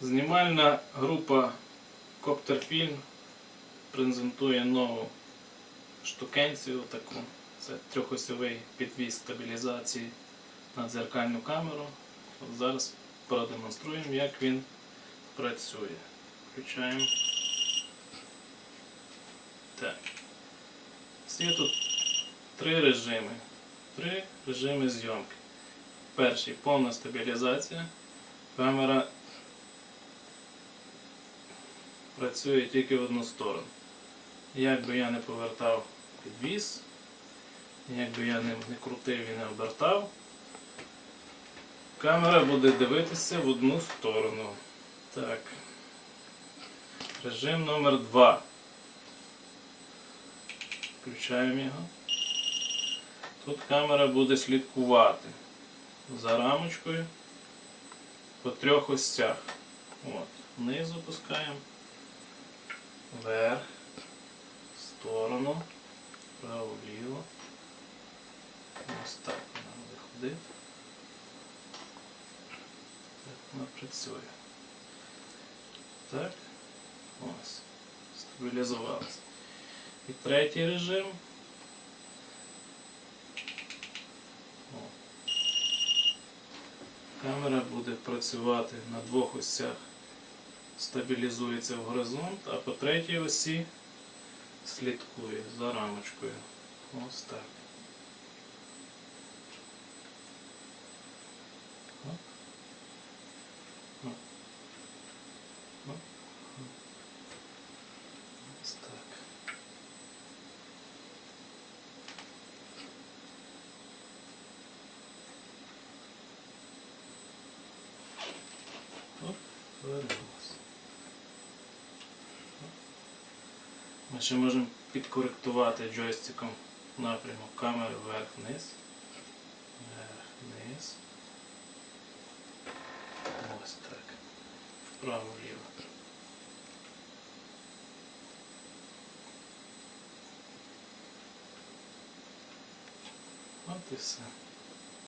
Знімальна група Коптерфільм презентує нову штукенцію таку. Це трьохосьовий підвіз стабілізації на дзеркальну камеру. От зараз продемонструємо, як він працює. Включаємо. Так. Є тут три режими. Три режими зйомки. Перший повна стабілізація. Камера працює тільки в одну сторону. Як би я не повертав підвіз, як би я не крутив і не обертав, камера буде дивитися в одну сторону. Так. Режим номер 2. Включаємо його. Тут камера буде слідкувати за рамочкою по трьох осях. От. Вниз опускаємо, вверх, в сторону, вправо, вліво. Ось так вона буде ходити. Так вона працює. Так. Ось. Стабілізувалася. І третій режим. О. Камера буде працювати на двох осях. Стабілізується в горизонт, а по третій осі слідкує за рамочкою. Ось так. Ось так. Ми ще можемо підкоректувати джойстиком напрямок камери вверх-вниз. Вверх-вниз. Ось так. Вправо-вліво. От і все.